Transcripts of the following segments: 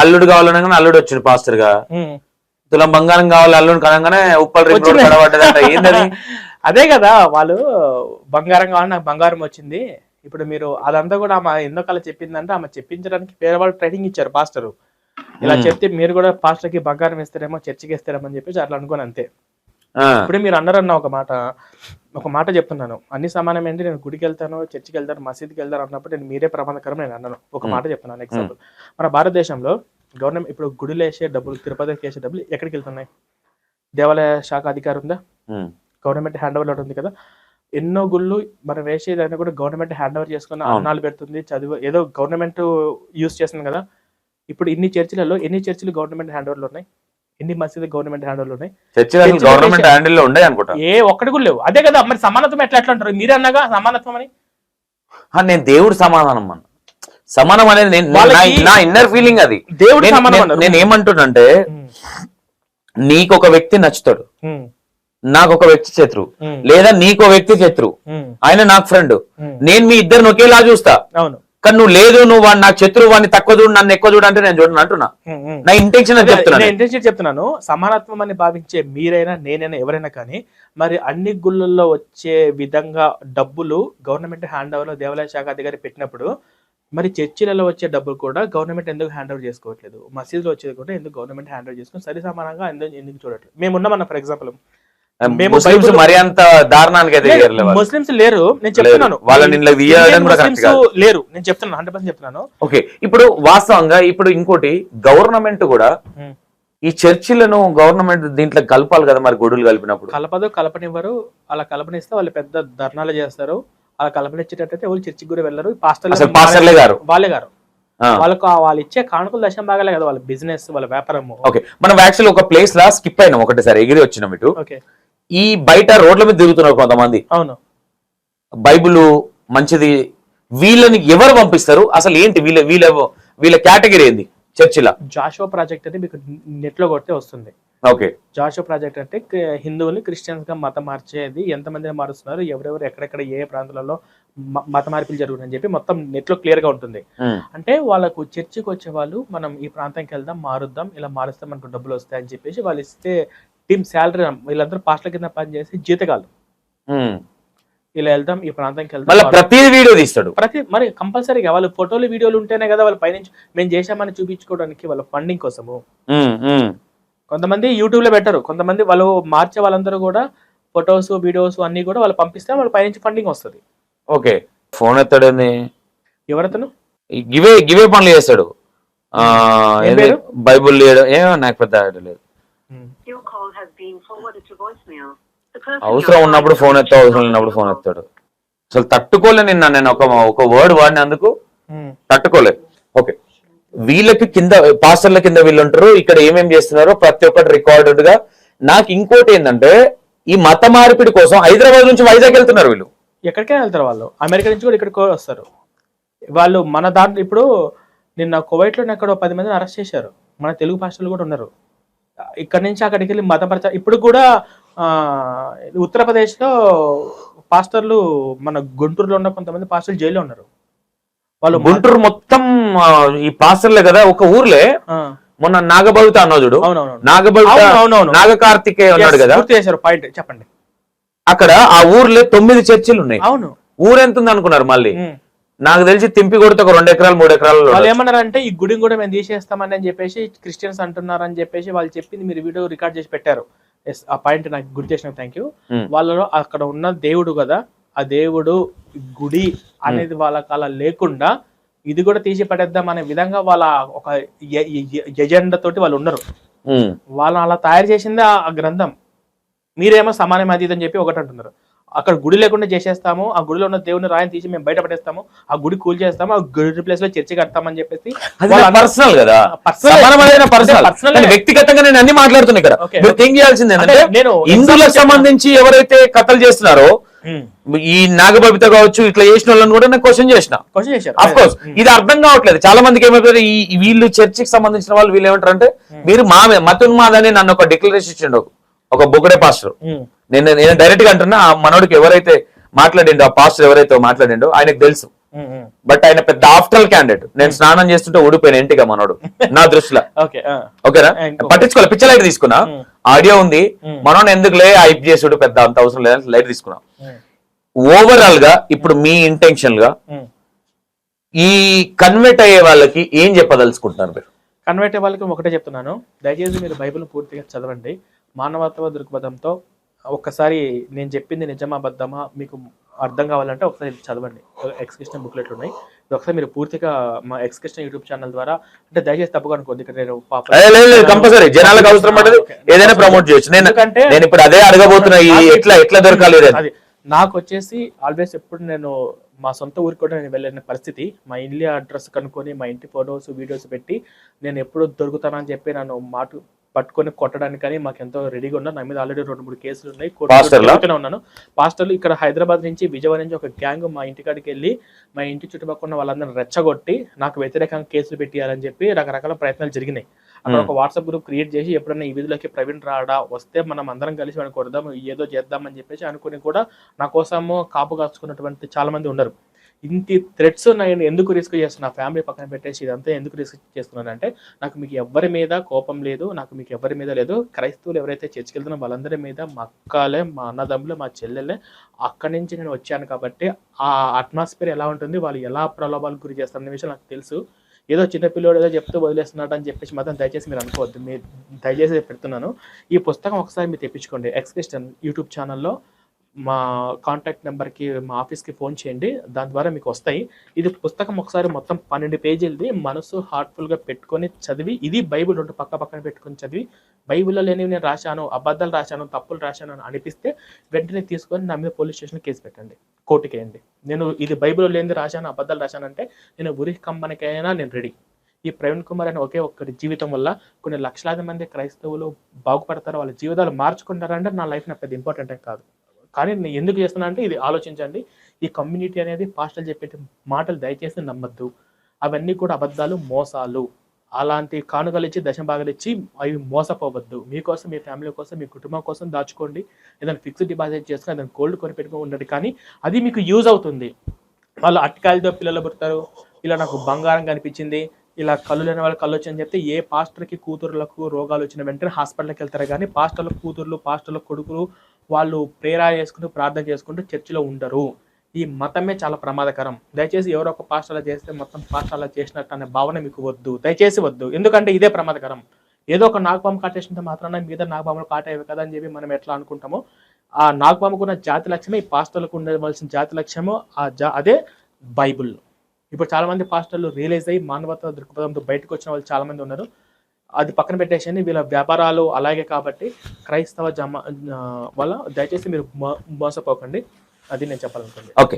అల్లుడు కావాలనగానే అల్లుడు వచ్చిండు పాస్టర్గా. తులం బంగారం కావాలి అల్లుడు కనగానే ఉప్పల్ ఏంటది అదే కదా వాళ్ళు బంగారం కావాలి నాకు బంగారం వచ్చింది. ఇప్పుడు మీరు అదంతా కూడా ఆమె ఎందుకు అలా చెప్పిందంటే ఆమె చెప్పించడానికి వేరే వాళ్ళు ట్రైనింగ్ ఇచ్చారు పాస్టర్ ఇలా. చెప్తే మీరు కూడా పాస్టర్కి బంగారం ఇస్తారేమో చర్చికి ఇస్తారేమో అని చెప్పేసి అట్లా అనుకోని అంతే. ఇప్పుడే మీరు అన్నారన్న ఒక మాట ఒక మాట చెప్తున్నాను. అన్ని సమానమేంటి నేను గుడికి వెళ్తాను చర్చికి వెళ్తాను మసీద్కి వెళ్తాను అన్నప్పుడు నేను మీరే ప్రమాదకరం నేను అన్నాను. ఒక మాట చెప్తున్నాను ఎగ్జాంపుల్ మన భారతదేశంలో గవర్నమెంట్ ఇప్పుడు గుడిలో వేసే డబ్బులు తిరుపతికి వేసే డబ్బులు ఎక్కడికి వెళ్తున్నాయి దేవాలయ శాఖ అధికారి ఉందా? గవర్నమెంట్ హ్యాండ్ ఓవర్ ఉంది కదా. ఎన్నో గుళ్ళు మనం వేసేదైనా కూడా గవర్నమెంట్ హ్యాండ్ ఓవర్ చేసుకుని. అన్నాలు పెడుతుంది చదువు ఏదో గవర్నమెంట్ యూస్ చేస్తుంది కదా. ఇప్పుడు ఇన్ని చర్చిలలో ఎన్ని చర్చిలు గవర్నమెంట్ హ్యాండ్ ఓవర్లు ఉన్నాయి? ఎన్ని మసీదు గవర్నమెంట్ హ్యాండ్ ఓవర్లు ఉన్నాయి గవర్నమెంట్ చేసే- హ్యాండిల్లో ఉండే అనుకుంటా. ఏ ఒక్కటి కూడా లేవు. అదే కదా మరి సమానత్వం ఎట్లా ఎట్లా అంటారు మీరే అన్నగా సమానత్వం అని? నేను దేవుడు సమాధానం అన్న. సమానం అనేది నేను- నా- ఇన్నర్ ఫీలింగ్ అది. దేవుడు నేను- సమానం ఏమంటున్నంటే నీకు ఒక వ్యక్తి నచ్చుతాడు. నాకు ఒక వ్యక్తి శత్రువు ఉమ్, లేదా నీకు ఒక వ్యక్తి శత్రువు ఉమ్, ఆయన నాకు ఫ్రెండ్. నేను మీ ఇద్దరిని ఒకేలా చూస్తా. అవును. కానీ నువ్వు లేదు నువ్వు వాడు నాకు శత్రువు వాడిని తక్కువ చూడు నన్ను ఎక్కువ చూడు అంటే నేను చూడను అంటున్నా. నా ఇంటెన్షన్ అని చెప్తున్నా నేను ఇంటెన్షన్ చెప్తున్నాను. సమానత్వం అని భావించే మీరైనా నేనైనా ఎవరైనా కానీ మరి అన్ని గుళ్ళల్లో వచ్చే విధంగా డబ్బులు గవర్నమెంట్ హ్యాండ్ ఓవర్ దేవాలయ శాఖ అధికారి పెట్టినప్పుడు మరి చర్చిలలో వచ్చే డబ్బులు కూడా గవర్నమెంట్ ఎందుకు హ్యాండ్ ఓవర్ చేసుకోవట్లేదు? మసీదులో వచ్చేది కూడా ఎందుకు గవర్నమెంట్ హ్యాండ్ ఓవర్ చేసుకుని సరి సమానంగా ఎందుకు ఎందుకు చూడట్లేదు? మేము ఉన్నామన్న ఫర్ ఎగ్జాంపుల్ మేము ముస్లిమ్స్ బైబిల్- మరి అంత దారుణానికి అయితే. ముస్లిమ్స్ లేరు నేను చెప్తున్నాను. వాళ్ళని లేరు. నేను చెప్తున్నాను హండ్రెడ్ పర్సెంట్ చెప్తున్నాను. ఓకే ఇప్పుడు వాస్తవంగా ఇప్పుడు ఇంకోటి గవర్నమెంట్ కూడా. ఈ చర్చిలను గవర్నమెంట్ దీంట్లో కలపాలి కదా మరి గుడులు కలిపినప్పుడు? కలపదు కలపనివ్వరు. అలా కలపనిస్తే వాళ్ళు పెద్ద ధర్నాలు చేస్తారు. అలా కలపనిచ్చేటట్టయితే వాళ్ళు చర్చికి కూడా వెళ్ళరు. పాస్టర్లు గారు. వాళ్ళే గారు. వాళ్ళకు వాళ్ళు ఇచ్చే కానుకలు దశం భాగాలే కదా వాళ్ళ బిజినెస్ వాళ్ళ వ్యాపారము. ఓకే మనం యాక్చువల్ ఒక ప్లేస్ లా స్కిప్ అయినాం ఒకటేసారి ఎగిరి వచ్చినాం ఇటు. ఓకే ఈ బయట రోడ్ల మీద తిరుగుతున్నారు కొంతమంది. అవును. బైబిల్ మంచిది వీళ్ళని ఎవరు పంపిస్తారు? అసలు ఏంటి వీళ్ళ వీళ్ళ వీళ్ళ కేటగిరీ ఏంది? చర్చిలా జాషో ప్రాజెక్ట్ అని మీకు నెట్లో కొడితే వస్తుంది. ఓకే జాషో ప్రాజెక్ట్ అంటే హిందువుల్ని క్రిస్టియన్స్గా మతం మార్చేది ఎంతమందిని మారుస్తున్నారు? ఎవరెవరు ఎక్కడెక్కడ ఏ ప్రాంతాలలో మత మార్పులు జరుగుతుందని చెప్పి మొత్తం నెట్లో క్లియర్గా ఉంటుంది అంటే వాళ్ళకు చర్చికి వచ్చే వాళ్ళు మనం ఈ ప్రాంతానికి వెళ్దాం మారుద్దాం ఇలా మారుస్తే మనకు డబ్బులు వస్తాయి అని చెప్పేసి వాళ్ళు ఇస్తే టీమ్ శాలరీ వీళ్ళందరూ పాస్టర్ల కింద పనిచేసి ఉమ్. ఇలా వెళ్దాం ఈ ప్రాంతానికి వెళ్దాం ప్రతి వీడియో తీస్తాడు. ప్రతి మరి కంపల్సరీగా వాళ్ళు ఫోటోలు వీడియోలు ఉంటేనే కదా వాళ్ళ పైనుంచి మేము చేశామని చూపించుకోవడానికి వాళ్ళ ఫండింగ్ కోసము. కొంతమంది యూట్యూబ్లో పెట్టరు. కొంతమంది వాళ్ళు మార్చే వాళ్ళందరూ కూడా ఫొటోస్ వీడియోస్ అన్ని కూడా వాళ్ళు పంపిస్తే వాళ్ళ పైనుంచి ఫండింగ్ వస్తుంది. ఓకే. ఫోన్ ఎత్తాడని ఎవరతను? గివే గివే పనులు చేస్తాడు. ఆ, ఏం ఏంది? పేరు? బైబుల్ లేడు ఏమో నాకు పెద్ద idea లేదు. Your call has been forwarded to voicemail. The person అవసరం you're ఉన్నప్పుడు ఫోన్ reach అవసరం లేనప్పుడు ఫోన్. ఎత్తాడు. అసలు తట్టుకోలే నిన్న నేను ఒక ఒక వర్డ్ వాడినందుకు తట్టుకోలే. ఓకే. వీళ్ళకి కింద పాస్టర్ల కింద వీళ్ళు ఉంటారు. ఇక్కడ ఏమేం చేస్తున్నారో ప్రతి ఒక్కటి రికార్డెడ్గా. నాకు ఇంకోటి ఏంటంటే ఈ మత మార్పిడి కోసం హైదరాబాద్ నుంచి వైజాగ్ వెళ్తున్నారు వీళ్ళు. ఎక్కడికే వెళ్తారు వాళ్ళు? అమెరికా నుంచి కూడా ఇక్కడికి వస్తారు. వాళ్ళు మన దాంట్లో ఇప్పుడు నిన్న కువైట్లో ఎక్కడో పది మందిని అరెస్ట్ చేశారు. మన తెలుగు భాషలు కూడా ఉన్నారు. ఇక్కడ నుంచి అక్కడికి వెళ్ళి మత ప్రచారం ఇప్పుడు కూడా ఉత్తరప్రదేశ్లో పాస్టర్లు మన గుంటూరులో ఉన్న కొంతమంది పాస్టర్లు జైల్లో ఉన్నారు. వాళ్ళు గుంటూరు మొత్తం ఈ పాస్టర్లే కదా ఒక ఊర్లే. మొన్న నాగబవిత అన్నో చూడు. అవునవును నాగబవిత అవును, అవునవును. నాగ కార్తికేయ ఉన్నాడు కదా. పూర్తి చేశారు పాయింట్ చెప్పండి. అక్కడ ఆ ఊర్లో తొమ్మిది చర్చిలు ఉన్నాయి. అవును. ఊరెంత ఉంది అనుకున్నారు మళ్ళీ. నాకు తెలిసి తింపి కొడితే ఒక రెండు ఎకరాలు మూడు ఎకరాలు వాళ్ళు ఏమన్నారంటే ఈ గుడిని కూడా మేము తీసేస్తామని అని చెప్పేసి క్రిస్టియన్స్ అంటున్నారు అని చెప్పేసి వాళ్ళు చెప్పింది మీరు వీడియో రికార్డ్ చేసి పెట్టారు. ఎస్ ఆ పాయింట్ నాకు గుర్తు చేసిన థ్యాంక్ యూ. వాళ్ళలో అక్కడ ఉన్న దేవుడు కదా ఆ దేవుడు గుడి అనేది వాళ్ళకి అలా లేకుండా ఇది కూడా తీసి పడేద్దాం అనే విధంగా వాళ్ళ ఒక ఎజెండా తోటి వాళ్ళు ఉన్నారు. వాళ్ళని అలా తయారు చేసింది ఆ గ్రంథం. మీరేమో సమానం అది అని చెప్పి ఒకటి అంటున్నారు. అక్కడ గుడి లేకుండా చేసేస్తాము ఆ గుడిలో ఉన్న దేవుని రాయిని తీసి మేము బయట పడేస్తాము ఆ గుడి కూల్ చేస్తాము ఆ గుడి ప్లేస్లో చర్చి కడతామని చెప్పేసి పర్సనల్ కదా. పర్సనల్ వ్యక్తిగతంగా నేను అన్ని మాట్లాడుతున్నా ఇక్కడ. మీరు థింక్ చేయాల్సింది నేను హిందువులకు సంబంధించి ఎవరైతే కథలు చేస్తున్నారో. ఈ నాగబబిత కావచ్చు ఇట్లా చేసిన వాళ్ళని కూడా నేను క్వశ్చన్ చేసిన. క్వశ్చన్ చేశారు. అఫ్ కోర్స్ ఇది అర్థం కావట్లేదు. చాలా మందికి ఏమైపోతుంది? ఈ ఈ వీళ్ళు చర్చికి సంబంధించిన వాళ్ళు వీళ్ళు ఏమంటారు అంటే మీరు మా మతున్మాదని నన్ను ఒక డిక్లరేషన్ ఇచ్చిండు. ఒక బొగడే పాస్టర్. నేను నేను డైరెక్ట్గా అంటున్నా ఆ మనోడికి ఎవరైతే మాట్లాడిండో ఆ పాస్టర్ ఎవరైతే మాట్లాడిండో ఆయనకు తెలుసు. బట్ ఆయన పెద్ద ఆఫ్టర్ క్యాండిడేట్ నేను స్నానం చేస్తుంటే ఊడిపోయిన ఇంటిగా మనోడు. నా దృష్టిలో. ఓకే ఓకేనా? పట్టించుకోవాలి పిచ్చ లైట్ తీసుకున్నా. ఆడియో ఉంది. మనోడు ఎందుకులే హైప్ చేసుడు పెద్ద అంత అవసరం లేదని లైట్ తీసుకున్నా. ఓవరాల్గా ఇప్పుడు మీ ఇంటెన్షన్గా ఈ కన్వర్ట్ అయ్యే వాళ్ళకి ఏం చెప్పదలుచుకుంటున్నారు మీరు? కన్వర్ట్ వాళ్ళకి ఒకటే చెప్తున్నాను. దయచేసి మీరు బైబిల్ పూర్తిగా చదవండి. మానవత్వ దృక్పథంతో ఒక్కసారి నేను చెప్పింది నిజమా అబద్ధమా మీకు అర్థం కావాలంటే ఒకసారి చదవండి. ఎక్స్కృష్ణ బుక్లెట్లు ఉన్నాయి. ఒకసారి మీరు పూర్తిగా మా ఎక్స్కృష్ణ యూట్యూబ్ ఛానల్ ద్వారా అంటే దయచేసి తప్పుగా అనుకోండి ఇక్కడ నేను కంపల్సరీ జనాలకు అవసరం పడ్డది ఓకే. ఏదైనా ప్రమోట్ చేయొచ్చు. నేను ఎందుకంటే నేను ఇప్పుడు అదే అడగబోతున్నా ఎట్లా ఎట్లా దొరకాలి. అది నాకు వచ్చేసి ఆల్వేస్ ఎప్పుడు నేను మా సొంత ఊరికి కూడా నేను వెళ్ళిన పరిస్థితి. మా ఇల్లు అడ్రస్ కనుక్కొని మా ఇంటి ఫొటోస్ వీడియోస్ పెట్టి నేను ఎప్పుడు దొరుకుతానని చెప్పి నన్ను మాట పట్టుకొని కొట్టడానికి కానీ మాకు ఎంతో రెడీగా ఉన్నారు. నా మీద ఆల్రెడీ రెండు మూడు కేసులు ఉన్నాయి. కోర్టులో ఉన్నాను. పాస్టర్లు ఇక్కడ హైదరాబాద్ నుంచి విజయవాడ నుంచి ఒక గ్యాంగ్ మా ఇంటికాడికి వెళ్ళి మా ఇంటి చుట్టుపక్కల ఉన్న వాళ్ళందరిని రెచ్చగొట్టి నాకు వ్యతిరేకంగా కేసులు పెట్టియాలని చెప్పి రకరకాల ప్రయత్నాలు జరిగినాయి. అక్కడ ఒక వాట్సాప్ గ్రూప్ క్రియేట్ చేసి ఎప్పుడైనా ఈ వీధిలోకి ప్రవీణ్ రాడా వస్తే మనం అందరం కలిసి వాడిని కొడదాం ఏదో చేద్దామని చెప్పేసి అనుకుని కూడా నా కోసము కాపు కాచుకున్నటువంటి చాలా మంది ఉన్నారు. ఇంటి థ్రెడ్స్ ఉన్నాయని ఎందుకు రిస్క్ చేస్తున్నా? ఫ్యామిలీ పక్కన పెట్టేసి ఇదంతా ఎందుకు రిస్క్ చేస్తున్నాను అంటే నాకు మీకు ఎవరి మీద కోపం లేదు నాకు మీకు ఎవరి మీద లేదు. క్రైస్తవులు ఎవరైతే చర్చికి వెళ్తున్నారో వాళ్ళందరి మీద మా అక్కలే మా అన్నదమ్ములు మా చెల్లెలే అక్కడి నుంచి నేను వచ్చాను కాబట్టి ఆ అట్మాస్ఫియర్ ఎలా ఉంటుంది? వాళ్ళు ఎలా ప్రలోభాలకు గురి చేస్తారనే విషయం నాకు తెలుసు. ఏదో చిన్నపిల్లోడు ఏదో చెప్తూ వదిలేస్తున్నాడు అని చెప్పేసి మాత్రం దయచేసి మీరు అనుకోవద్దు. మీరు దయచేసి పెడుతున్నాను. ఈ పుస్తకం ఒకసారి మీరు తెప్పించుకోండి. ఎక్స్క్రిస్టన్ యూట్యూబ్ ఛానల్లో మా కాంటాక్ట్ నెంబర్కి మా ఆఫీస్కి ఫోన్ చేయండి. దాని ద్వారా మీకు వస్తాయి. ఇది పుస్తకం ఒకసారి మొత్తం పన్నెండు పేజీలది. మనసు హార్ట్ఫుల్గా పెట్టుకొని చదివి ఇది బైబిల్ రెండు పక్క పక్కన పెట్టుకొని చదివి బైబిల్లో లేనివి నేను రాశాను అబద్ధాలు రాశాను తప్పులు రాశాను అని అనిపిస్తే వెంటనే తీసుకొని నా మీద పోలీస్ స్టేషన్ కేసు పెట్టండి. కోర్టుకి వేయండి. నేను ఇది బైబిల్లో లేనిది రాశాను అబద్ధాలు రాశానంటే నేను ఉరి కమ్మనికైనా నేను రెడీ ఈ ప్రవీణ్ కుమార్ అనే ఒకే ఒక్కరి జీవితం వల్ల కొన్ని లక్షలాది మంది క్రైస్తవులు బాగుపడతారు వాళ్ళ జీవితాలు మార్చుకుంటారంటే నా లైఫ్ నాకు పెద్ద ఇంపార్టెంట్ కాదు. కానీ నేను ఎందుకు చేస్తున్నా అంటే ఇది ఆలోచించండి. ఈ కమ్యూనిటీ అనేది పాస్టల్ చెప్పే మాటలు దయచేసి నమ్మద్దు. అవన్నీ కూడా అబద్ధాలు మోసాలు. అలాంటి కానుకలు ఇచ్చి దశభాగాలు ఇచ్చి అవి మోసపోవద్దు. మీకోసం మీ ఫ్యామిలీ కోసం మీ కుటుంబం కోసం దాచుకోండి. ఏదైనా ఫిక్స్డ్ డిపాజిట్ చేసుకుని ఏదైనా గోల్డ్ కొని పెట్టుకుని ఉండండి. కానీ అది మీకు యూజ్ అవుతుంది. వాళ్ళు అట్కాయలతో పిల్లలు పుడతారు. ఇలా నాకు బంగారం కనిపించింది. ఇలా కళ్ళు లేని వాళ్ళు కళ్ళు వచ్చని చెప్తే ఏ పాస్టర్కి కూతురులకు రోగాలు వచ్చిన వెంటనే హాస్పిటల్కి వెళ్తారు. కానీ పాస్టర్ల కూతుర్లు పాస్టర్ల కొడుకులు వాళ్ళు ప్రేర చేసుకుంటూ ప్రార్థన చేసుకుంటూ చర్చిలో ఉండరు. ఈ మతమే చాలా ప్రమాదకరం. దయచేసి ఎవరో ఒక పాస్టర్లా చేస్తే మొత్తం పాస్టర్లా చేసినట్టు అనే భావన మీకు వద్దు. దయచేసి వద్దు. ఎందుకంటే ఇదే ప్రమాదకరం. ఏదో ఒక నాగపాము కాటేసినంత మాత్రాన మీద నాగపాములు కాటేవి కదా అని చెప్పి మనం ఎట్లా అనుకుంటామో ఆ నాగపాముకున్న జాతి లక్ష్యమే ఈ పాస్టర్లకు ఉండవలసిన జాతి లక్ష్యము ఆ జా అదే బైబుల్. ఇప్పుడు చాలామంది పాస్టర్లు రియలైజ్ అయ్యి మానవత దృక్పథంతో బయటకు వచ్చిన వాళ్ళు చాలామంది ఉన్నారు. అది పక్కన పెట్టేసి వీళ్ళ వ్యాపారాలు అలాగే కాబట్టి క్రైస్తవ జమ వల్ల దయచేసి మీరు మోసపోకండి. అది నేను చెప్పాలనుకుంది ఓకే.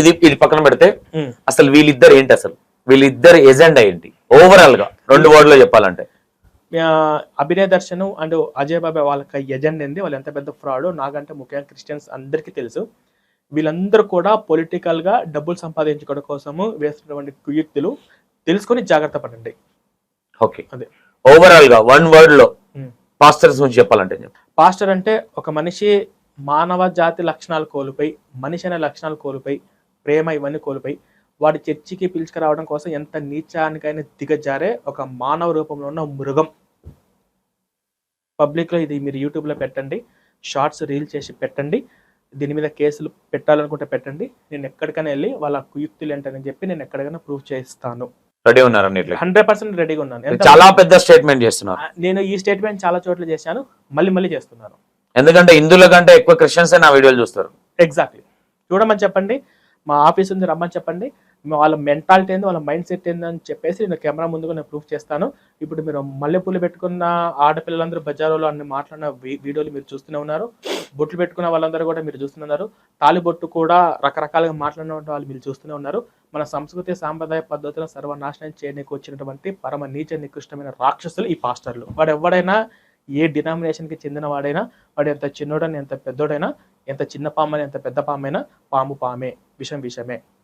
ఇది ఇది పక్కన పెడితే అసలు వీళ్ళిద్దరు ఏంటి అసలు? వీళ్ళిద్దరు ఎజెండా ఏంటి? ఓవరాల్గా రెండు వర్డ్లో చెప్పాలంటే. అభినయ దర్శనం అండ్ అజయ్ బాబా వాళ్ళకి ఎజెండా ఏంది? వాళ్ళు ఎంత పెద్ద ఫ్రాడ్ నాకంటే ముఖ్యంగా క్రిస్టియన్స్ అందరికీ తెలుసు. వీళ్ళందరూ కూడా పొలిటికల్గా డబ్బులు సంపాదించుకోవడం కోసము వేస్తున్నటువంటి కుయుక్తులు తెలుసుకొని జాగ్రత్త పడండి. ఓకే. అదే. ఓవరాల్గా వన్ వర్డ్లో. పాస్టర్స్ గురించి చెప్పాలంటే చెప్పు. పాస్టర్ అంటే ఒక మనిషి మానవ జాతి లక్షణాలు కోల్పోయి మనిషి అనే లక్షణాలు కోల్పోయి ప్రేమ ఇవన్నీ కోల్పోయి వాడి చర్చికి పిలుచుకురావడం కోసం ఎంత నీచానికైనా దిగజారే ఒక మానవ రూపంలో ఉన్న మృగం పబ్లిక్లో ఇది మీరు యూట్యూబ్లో పెట్టండి షార్ట్స్ రీల్ చేసి పెట్టండి దీని మీద కేసులు పెట్టాలనుకుంటే పెట్టండి నేను ఎక్కడికైనా వెళ్ళి వాళ్ళ కుయుక్తులు ఏంటని చెప్పి నేను ఎక్కడికైనా ప్రూవ్ చేస్తాను రెడీ ఉన్నారు అన్నిట్లో హండ్రెడ్ పర్సెంట్ రెడీగా ఉన్నాను. చాలా పెద్ద స్టేట్మెంట్ చేస్తున్నారు. నేను ఈ స్టేట్మెంట్ చాలా చోట్ల చేశాను. మళ్ళీ మళ్ళీ చేస్తున్నాను. ఎందుకంటే హిందువుల కంటే ఎక్కువ క్రిస్టియన్స్ నా వీడియోలు చూస్తారు. ఎగ్జాక్ట్లీ చూడమని చెప్పండి. మా ఆఫీస్ ఉంది రమ్మని చెప్పండి. వాళ్ళ మెంటాలిటీ ఏంది వాళ్ళ మైండ్ సెట్ ఏంది అని చెప్పేసి నేను కెమెరా ముందుగా నేను ప్రూఫ్ చేస్తాను. ఇప్పుడు మీరు మల్లెపూలు పెట్టుకున్న ఆడపిల్లలందరూ బజారులో అన్ని మాట్లాడిన వీడియోలు మీరు చూస్తూనే ఉన్నారు. బొట్లు పెట్టుకున్న వాళ్ళందరూ కూడా మీరు చూస్తున్నారు తాలి బొట్టు కూడా రకరకాలుగా మాట్లాడిన వాళ్ళు మీరు చూస్తూనే ఉన్నారు. మన సంస్కృతి సాంప్రదాయ పద్ధతులను సర్వనాశనం చేయడానికి వచ్చినటువంటి పరమ నీచ నికృష్టమైన రాక్షసులు ఈ పాస్టర్లు. వాడు ఎవడైనా ఏ డినామినేషన్కి చెందిన వాడైనా వాడు ఎంత చిన్నోడని ఎంత పెద్దోడైనా ఎంత చిన్న పామైనా ఎంత పెద్ద పామైనా పాము పామే విషం విషమే.